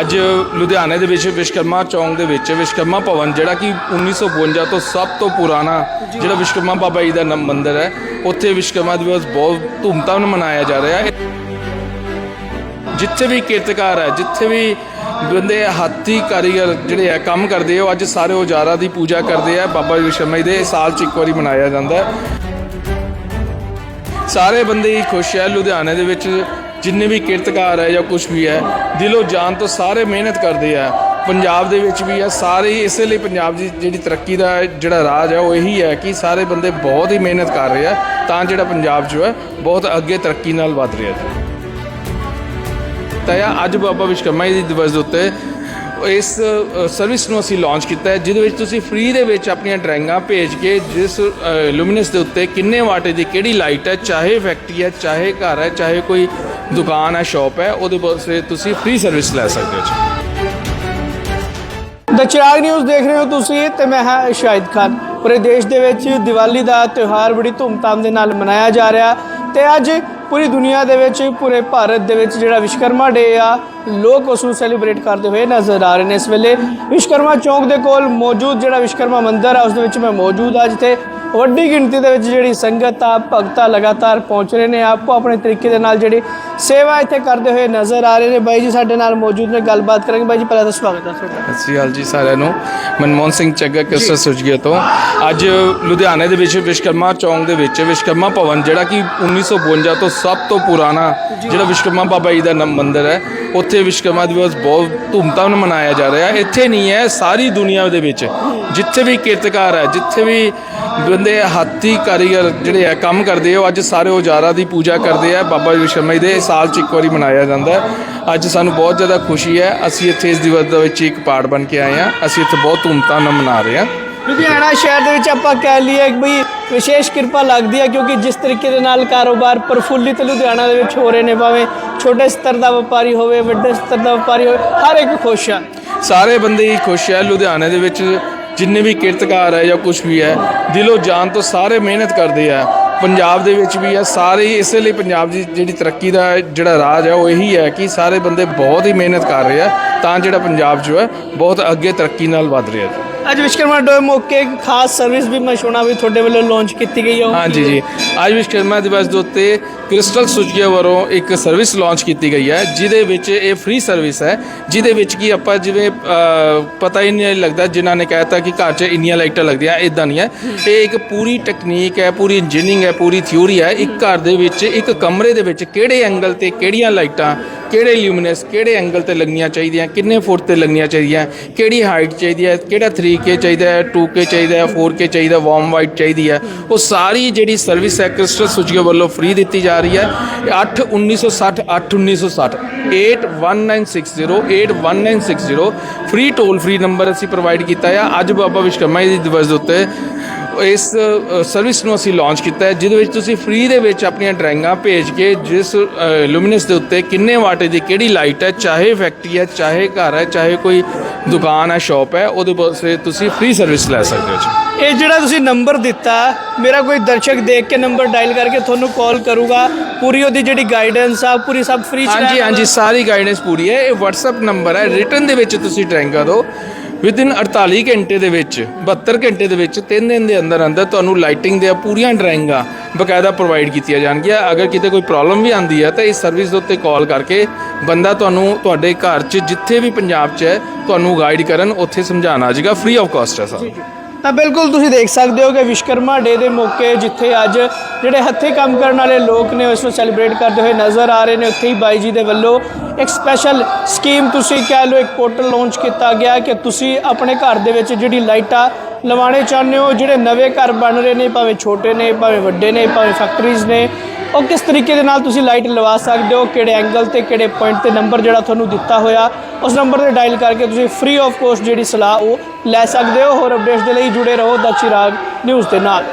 ਅੱਜ ਲੁਧਿਆਣੇ ਦੇ ਵਿੱਚ ਵਿਸ਼ਕਰਮਾ ਚੌਂਕ ਦੇ ਵਿੱਚ ਵਿਸ਼ਕਰਮਾ ਭਵਨ ਜਿਹੜਾ ਕਿ 1952 ਤੋਂ ਸਭ ਤੋਂ ਪੁਰਾਣਾ ਜਿਹੜਾ ਵਿਸ਼ਕਰਮਾ ਬਾਬਾ ਜੀ ਦਾ ਨ- ਮੰਦਿਰ ਹੈ ਉੱਥੇ ਵਿਸ਼ਕਰਮਾ ਦਿਵਸ ਬਹੁਤ ਧੂਮਧਾਮ ਨਾਲ ਮਨਾਇਆ ਜਾ ਰਿਹਾ ਹੈ। ਜਿੱਥੇ ਵੀ ਕਿਰਤਕਾਰ ਹੈ ਜਿੱਥੇ ਵੀ ਬੰਦੇ ਹੱਥੀ ਕਾਰੀਗਰ ਜਿਹੜੇ ਆ ਕੰਮ ਕਰਦੇ ਆ ਉਹ ਅੱਜ ਸਾਰੇ ਔਜ਼ਾਰਾਂ ਦੀ ਪੂਜਾ ਕਰਦੇ ਆ ਬਾਬਾ ਵਿਸ਼ਕਰਮਾ ਜੀ ਦੇ ਸਾਲ ਚ ਇੱਕ ਵਾਰੀ ਮਨਾਇਆ ਜਾਂਦਾ ਹੈ। ਸਾਰੇ ਬੰਦੇ ਹੀ ਖੁਸ਼ ਹੈ ਲੁਧਿਆਣੇ ਦੇ ਵਿੱਚ ਜਿੰਨੇ ਵੀ ਕਿਰਤਕਾਰ ਹੈ ਜਾਂ ਕੁਝ ਵੀ ਹੈ, ਦਿਲੋਂ ਜਾਨ ਤੋਂ ਸਾਰੇ ਮਿਹਨਤ ਕਰਦੇ ਆ। ਪੰਜਾਬ ਦੇ ਵਿੱਚ ਵੀ ਆ, ਸਾਰੇ ਹੀ ਇਸੇ ਲਈ ਪੰਜਾਬ ਦੀ ਜਿਹੜੀ ਤਰੱਕੀ ਦਾ ਜਿਹੜਾ ਰਾਜ ਹੈ, ਉਹ ਇਹੀ ਹੈ ਕਿ ਸਾਰੇ ਬੰਦੇ ਬਹੁਤ ਹੀ ਮਿਹਨਤ ਕਰ ਰਹੇ ਆ, ਤਾਂ ਜਿਹੜਾ ਪੰਜਾਬ ਜੋ ਹੈ, ਬਹੁਤ ਅੱਗੇ ਤਰੱਕੀ ਨਾਲ ਵੱਧ ਰਿਹਾ ਹੈ। ਤਾਂ ਅੱਜ ਬਾਬਾ ਵਿਸ਼ਕਰਮਾ ਜੀ ਦੀ ਦਿਵਸ ਦੇ ਉੱਤੇ ਇਸ ਸਰਵਿਸ ਨੂੰ ਅਸੀਂ ਲਾਂਚ ਕੀਤਾ ਹੈ, ਜਿਹਦੇ ਵਿੱਚ ਤੁਸੀਂ ਫ੍ਰੀ ਦੇ ਵਿੱਚ ਆਪਣੀਆਂ ਡਰਾਇੰਗਾਂ ਭੇਜ ਕੇ ਜਿਸ ਲੂਮੀਨਸ ਦੇ ਉੱਤੇ ਕਿੰਨੇ ਵਾਟੇ ਦੀ ਕਿਹੜੀ ਲਾਈਟ ਹੈ, ਚਾਹੇ ਫੈਕਟਰੀ ਹੈ, ਚਾਹੇ ਘਰ ਹੈ, ਚਾਹੇ ਕੋਈ ਦੁਕਾਨ ਹੈ ਸ਼ਾਪ ਹੈ, ਉਹਦੇ ਵਾਸਤੇ ਤੁਸੀਂ ਫ੍ਰੀ ਸਰਵਿਸ ਲੈ ਸਕਦੇ ਹੋ ਜੀ। ਦ ਚਿਰਾਗ ਨਿਊਜ਼ ਦੇਖ ਰਹੇ ਹੋ ਤੁਸੀਂ ਤੇ ਮੈਂ ਹਾਂ ਸ਼ਾਹਿਦ ਖਾਨ। ਪੂਰੇ ਦੇਸ਼ ਦੇ ਵਿੱਚ ਦੀਵਾਲੀ ਦਾ ਤਿਉਹਾਰ ਬੜੀ ਧੂਮਧਾਮ ਦੇ ਨਾਲ ਮਨਾਇਆ ਜਾ ਰਿਹਾ ਤੇ ਅੱਜ ਪੂਰੀ ਦੁਨੀਆ ਦੇ ਵਿੱਚ ਪੂਰੇ ਭਾਰਤ ਦੇ ਵਿੱਚ ਜਿਹੜਾ ਵਿਸ਼ਕਰਮਾ ਡੇ ਆ ਲੋਕ ਉਸ ਨੂੰ ਸੈਲੀਬ੍ਰੇਟ ਕਰਦੇ ਹੋਏ ਨਜ਼ਰ ਆ ਰਹੇ ਨੇ ਇਸ ਵੇਲੇ। ਵਿਸ਼ਕਰਮਾ ਚੌਂਕ ਦੇ ਕੋਲ ਮੌਜੂਦ ਜਿਹੜਾ ਵਿਸ਼ਕਰਮਾ ਮੰਦਿਰ ਆ ਉਸ ਦੇ ਵਿੱਚ ਮੈਂ ਮੌਜੂਦ ਆ ਜਿੱਥੇ ਵੱਡੀ ਗਿਣਤੀ ਦੇ ਵਿੱਚ ਜਿਹੜੀ ਸੰਗਤ ਆ ਭਗਤਾਂ ਲਗਾਤਾਰ ਪਹੁੰਚ ਰਹੇ ਨੇ। ਆਪੋ ਆਪਣੇ ਤਰੀਕੇ ਦੇ ਨਾਲ ਜਿਹੜੀ ਸੇਵਾ ਇੱਥੇ ਕਰਦੇ ਹੋਏ ਨਜ਼ਰ ਆ ਰਹੇ ਨੇ। ਬਾਈ ਜੀ ਸਾਡੇ ਨਾਲ ਮੌਜੂਦ ਨੇ ਗੱਲਬਾਤ ਕਰਾਂਗੇ। ਬਾਈ ਜੀ ਪਹਿਲਾਂ ਤਾਂ ਸਵਾਗਤ ਹੈ ਤੁਹਾਡਾ। ਸਤਿ ਸ਼੍ਰੀ ਅਕਾਲ ਜੀ ਸਾਰਿਆਂ ਨੂੰ। ਮਨਮੋਹਨ ਸਿੰਘ ਚੱਗਾ ਕਿਸਰ ਸੁਜਗੇ ਤੋਂ। ਅੱਜ ਲੁਧਿਆਣੇ ਦੇ ਵਿੱਚ ਵਿਸ਼ਕਰਮਾ ਚੌਂਕ ਦੇ ਵਿੱਚ ਵਿਸ਼ਕਰਮਾ ਭਵਨ ਜਿਹੜਾ ਕਿ 1952 ਤੋਂ ਸਭ ਤੋਂ ਪੁਰਾਣਾ ਜਿਹੜਾ ਵਿਸ਼ਕਰਮਾ ਬਾਬਾ ਜੀ ਦਾ ਨ- ਮੰਦਿਰ ਹੈ ਉੱਥੇ ਵਿਸ਼ਕਰਮਾ ਦਿਵਸ ਬਹੁਤ ਧੂਮਧਾਮ ਨਾਲ ਮਨਾਇਆ ਜਾ ਰਿਹਾ ਹੈ। ਇੱਥੇ ਨਹੀਂ ਹੈ ਸਾਰੀ ਦੁਨੀਆ ਦੇ ਵਿੱਚ ਜਿੱਥੇ ਵੀ ਕਿਰਤਕਾਰ ਹੈ ਜਿੱਥੇ ਵੀ ਬੰਦੇ ਹੱਥੀ ਕਾਰੀਗਰ ਜਿਹੜੇ ਆ ਕੰਮ ਕਰਦੇ ਆ ਉਹ ਅੱਜ ਸਾਰੇ ਔਜ਼ਾਰਾਂ ਦੀ ਪੂਜਾ ਕਰਦੇ ਆ। ਬਾਬਾ ਵਿਸ਼ਕਰਮਾ ਜੀ ਦੇ ਸਾਲ ਚ ਇੱਕ ਵਾਰੀ ਮਨਾਇਆ ਜਾਂਦਾ ਅੱਜ ਸਾਨੂੰ ਬਹੁਤ ਜ਼ਿਆਦਾ ਖੁਸ਼ੀ ਹੈ ਅਸੀਂ ਇੱਥੇ ਇਸ ਦਿਵਸ ਦੇ ਵਿੱਚ ਇੱਕ ਪਾਰਟ ਬਣ ਕੇ ਆਏ ਹਾਂ। ਅਸੀਂ ਇੱਥੇ ਬਹੁਤ ਧੂਮਧਾਮ ਨਾਲ ਮਨਾ ਰਹੇ ਹਾਂ। ਲੁਧਿਆਣਾ ਸ਼ਹਿਰ ਦੇ ਵਿੱਚ ਆਪਾਂ ਕਹਿ ਲਈਏ ਕਿ ਬਈ ਵਿਸ਼ੇਸ਼ ਕਿਰਪਾ ਲੱਗਦੀ ਹੈ ਕਿਉਂਕਿ ਜਿਸ ਤਰੀਕੇ ਦੇ ਨਾਲ ਕਾਰੋਬਾਰ ਪ੍ਰਫੁੱਲਿਤ ਲੁਧਿਆਣਾ ਦੇ ਵਿੱਚ ਹੋ ਰਹੇ ਨੇ, ਭਾਵੇਂ ਛੋਟੇ ਸਤਰ ਦਾ ਵਪਾਰੀ ਹੋਵੇ, ਵੱਡੇ ਸਤਰ ਦਾ ਵਪਾਰੀ ਹੋਵੇ, ਹਰ ਇੱਕ ਖੁਸ਼ ਆ। ਸਾਰੇ ਬੰਦੇ ਹੀ ਖੁਸ਼ ਹੈ ਲੁਧਿਆਣੇ ਦੇ ਵਿੱਚ, ਜਿੰਨੇ ਵੀ ਕਿਰਤਕਾਰ ਹੈ ਜਾਂ ਕੁਝ ਵੀ ਹੈ, ਦਿਲੋਂ ਜਾਨ ਤੋਂ ਸਾਰੇ ਮਿਹਨਤ ਕਰਦੇ ਆ। ਪੰਜਾਬ ਦੇ ਵਿੱਚ ਵੀ ਹੈ ਸਾਰੇ ਹੀ ਇਸੇ ਲਈ ਪੰਜਾਬ ਦੀ ਜਿਹੜੀ ਤਰੱਕੀ ਦਾ ਜਿਹੜਾ ਰਾਜ ਹੈ ਉਹ ਇਹੀ ਹੈ ਕਿ ਸਾਰੇ ਬੰਦੇ ਬਹੁਤ ਹੀ ਮਿਹਨਤ ਕਰ ਰਹੇ ਆ, ਤਾਂ ਜਿਹੜਾ ਪੰਜਾਬ ਜੋ ਹੈ ਬਹੁਤ ਅੱਗੇ ਤਰੱਕੀ ਨਾਲ ਵੱਧ ਰਿਹਾ ਹੈ ਅੱਜ ਵਿਸ਼ਕਰਮਾ ਡੇ ਮੌਕੇ ਇੱਕ ਖਾਸ ਸਰਵਿਸ ਵੀ ਮੈਂ ਵੀ ਤੁਹਾਡੇ ਵੱਲੋਂ ਲਾਂਚ ਕੀਤੀ ਗਈ ਹੈ ਹਾਂਜੀ ਜੀ। ਅੱਜ ਵਿਸ਼ਕਰਮਾ ਦਿਵਸ ਦੇ ਉੱਤੇ ਕ੍ਰਿਸਟਲ ਸੁਜਗੇ ਵੱਲੋਂ ਇੱਕ ਸਰਵਿਸ ਲਾਂਚ ਕੀਤੀ ਗਈ ਹੈ, ਜਿਹਦੇ ਵਿੱਚ ਇਹ ਫ੍ਰੀ ਸਰਵਿਸ ਹੈ, ਜਿਹਦੇ ਵਿੱਚ ਕੀ ਆਪਾਂ ਜਿਵੇਂ ਪਤਾ ਹੀ ਨਹੀਂ ਲੱਗਦਾ, ਜਿਨ੍ਹਾਂ ਨੇ ਕਹਿਤਾ ਕਿ ਘਰ 'ਚ ਇੰਨੀਆਂ ਲਾਈਟਾਂ ਲੱਗਦੀਆਂ ਇਦਾਂ ਨਹੀਂ ਹੈ। ਇਹ ਇੱਕ ਪੂਰੀ ਟੈਕਨੀਕ ਹੈ, ਪੂਰੀ ਇੰਜੀਨੀਅਰਿੰਗ ਹੈ, ਪੂਰੀ ਥਿਊਰੀ ਹੈ। ਇੱਕ ਘਰ ਦੇ ਵਿੱਚ, ਇੱਕ ਕਮਰੇ ਦੇ ਵਿੱਚ ਕਿਹੜੇ ਐਂਗਲ ਤੇ ਕਿਹੜੀਆਂ ਲਾਈਟਾਂ ਕਿਹੜੇ ਲਿਊਮੀਨਸ ਕਿਹੜੇ ਐਂਗਲ ਤੇ ਲੱਗਣੀਆਂ ਚਾਹੀਦੀਆਂ ਕਿੰਨੇ ਫੁੱਟ ਤੇ ਲੱਗਣੀਆਂ ਚਾਹੀਦੀਆਂ ਕਿਹੜੀ ਹਾਈਟ ਚਾਹੀਦੀ ਹੈ ਕਿਹੜਾ 3K ਚਾਹੀਦਾ ਹੈ 2K ਚਾਹੀਦਾ ਹੈ 4K ਚਾਹੀਦਾ ਵਾਰਮ ਵਾਈਟ ਚਾਹੀਦੀ ਹੈ ਉਹ ਸਾਰੀ ਜਿਹੜੀ ਸਰਵਿਸ ਹੈ ਕ੍ਰਿਸਟਲ ਸੁਜੀਓ ਵੱਲੋਂ ਫ੍ਰੀ ਦਿੱਤੀ ਜਾ ਰਹੀ ਹੈ 8 1960 8 1960 8196 81960 ਫ੍ਰੀ ਟੋਲ ਫ੍ਰੀ ਨੰਬਰ ਅਸੀਂ ਪ੍ਰੋਵਾਈਡ ਕੀਤਾ ਹੈ ਅੱਜ ਬਾਬਾ ਵਿਸ਼ਕਰਮਾ ਜੀ ਦੀ ਦਿਵਸ ਦੇ ਉੱਤੇ ਇਸ ਸਰਵਿਸ ਨੂੰ ਅਸੀਂ ਲਾਂਚ ਕੀਤਾ ਹੈ ਜਿਹਦੇ ਵਿੱਚ ਤੁਸੀਂ ਫ੍ਰੀ ਦੇ ਵਿੱਚ ਆਪਣੀਆਂ ਡਰਾਇੰਗਾਂ ਭੇਜ ਕੇ ਜਿਸ ਲੂਮੀਨਸ ਦੇ ਉੱਤੇ ਕਿੰਨੇ ਵਾਟ ਦੀ ਕਿਹੜੀ ਲਾਈਟ ਹੈ ਚਾਹੇ ਫੈਕਟਰੀ ਹੈ ਚਾਹੇ ਘਰ ਹੈ ਚਾਹੇ ਕੋਈ ਦੁਕਾਨ ਹੈ ਸ਼ਾਪ ਹੈ ਉਹਦੇ ਵਾਸਤੇ ਤੁਸੀਂ ਫ੍ਰੀ ਸਰਵਿਸ ਲੈ ਸਕਦੇ ਹੋ ਜੀ। ਇਹ ਜਿਹੜਾ ਤੁਸੀਂ ਨੰਬਰ ਦਿੱਤਾ ਮੇਰਾ ਕੋਈ ਦਰਸ਼ਕ ਦੇਖ ਕੇ ਨੰਬਰ ਡਾਇਲ ਕਰਕੇ ਤੁਹਾਨੂੰ ਕਾਲ ਕਰੂਗਾ। ਪੂਰੀ ਉਹਦੀ ਜਿਹੜੀ ਗਾਈਡੈਂਸ ਆ ਪੂਰੀ ਸਭ ਫ੍ਰੀ ਹਾਂਜੀ ਹਾਂਜੀ ਸਾਰੀ ਗਾਈਡੈਂਸ ਪੂਰੀ ਹੈ। ਇਹ WhatsApp ਨੰਬਰ ਹੈ। ਰਿਟਨ ਦੇ ਵਿੱਚ ਤੁਸੀਂ ਡਰਾਇੰਗਾਂ ਦਿਓ। ਵਿਦਿਨ 48 ਘੰਟੇ ਦੇ ਵਿੱਚ 72 ਘੰਟੇ ਦੇ ਵਿੱਚ 3 ਦਿਨ ਦੇ ਅੰਦਰ ਅੰਦਰ ਤੁਹਾਨੂੰ ਲਾਈਟਿੰਗ ਦੀਆਂ ਪੂਰੀਆਂ ਡਰਾਇੰਗਾਂ ਬਕਾਇਦਾ ਪ੍ਰੋਵਾਈਡ ਕੀਤੀਆਂ ਜਾਣਗੀਆਂ। ਅਗਰ ਕਿਤੇ ਕੋਈ ਪ੍ਰੋਬਲਮ ਵੀ ਆਂਦੀ ਹੈ ਤਾਂ ਇਸ ਸਰਵਿਸ ਦੇ ਉੱਤੇ ਕਾਲ ਕਰਕੇ ਬੰਦਾ ਤੁਹਾਨੂੰ ਤੁਹਾਡੇ ਘਰ 'ਚ ਜਿੱਥੇ ਵੀ ਪੰਜਾਬ 'ਚ ਹੈ, ਤੁਹਾਨੂੰ ਗਾਈਡ ਕਰਨ, ਉੱਥੇ ਸਮਝਾਉਣਾ ਆ ਜਾਏਗਾ ਫ੍ਰੀ ਆਫ ਕਾਸਟ ਹੈ ਸਰ ਤਾਂ ਬਿਲਕੁਲ ਤੁਸੀਂ ਦੇਖ ਸਕਦੇ ਹੋ ਕਿ ਵਿਸ਼ਕਰਮਾ ਡੇ ਦੇ ਮੌਕੇ ਜਿੱਥੇ ਅੱਜ ਜਿਹੜੇ ਹੱਥੇ ਕੰਮ ਕਰਨ ਵਾਲੇ ਲੋਕ ਨੇ ਉਸ ਨੂੰ ਸੈਲੀਬ੍ਰੇਟ ਕਰਦੇ ਹੋਏ ਨਜ਼ਰ ਆ ਰਹੇ ਨੇ। ਉੱਥੇ ਹੀ ਬਾਈ ਜੀ ਦੇ ਵੱਲੋਂ ਇੱਕ ਸਪੈਸ਼ਲ ਸਕੀਮ ਤੁਸੀਂ ਕਹਿ ਲਓ, ਇੱਕ ਪੋਰਟਲ ਲਾਂਚ ਕੀਤਾ ਗਿਆ ਕਿ ਤੁਸੀਂ ਆਪਣੇ ਘਰ ਦੇ ਵਿੱਚ ਜਿਹੜੀ ਲਾਈਟਾਂ ਲਵਾਉਣੇ ਚਾਹੁੰਦੇ ਹੋ, ਜਿਹੜੇ ਨਵੇਂ ਘਰ ਬਣ ਰਹੇ ਨੇ, ਭਾਵੇਂ ਛੋਟੇ ਨੇ, ਭਾਵੇਂ ਵੱਡੇ ਨੇ, ਭਾਵੇਂ ਫੈਕਟਰੀਜ਼ ਨੇ ਉਹ ਕਿਸ ਤਰੀਕੇ ਦੇ ਨਾਲ ਤੁਸੀਂ ਲਾਈਟ ਲਵਾ ਸਕਦੇ ਹੋ, ਕਿਹੜੇ ਐਂਗਲ ਤੇ, ਕਿਹੜੇ ਪੁਆਇੰਟ ਤੇ ਨੰਬਰ ਜਿਹੜਾ ਤੁਹਾਨੂੰ ਦਿੱਤਾ ਹੋਇਆ, ਉਸ ਨੰਬਰ ਤੇ ਡਾਇਲ ਕਰਕੇ ਤੁਸੀਂ ਫ੍ਰੀ ਆਫ ਕੋਸਟ ਜਿਹੜੀ ਸਲਾਹ ਉਹ ਲੈ ਸਕਦੇ ਹੋ। ਹੋਰ ਅਪਡੇਟਸ ਦੇ ਲਈ ਜੁੜੇ ਰਹੋ ਦਾ ਚਿਰਾਗ ਨਿਊਜ਼ ਦੇ ਨਾਲ।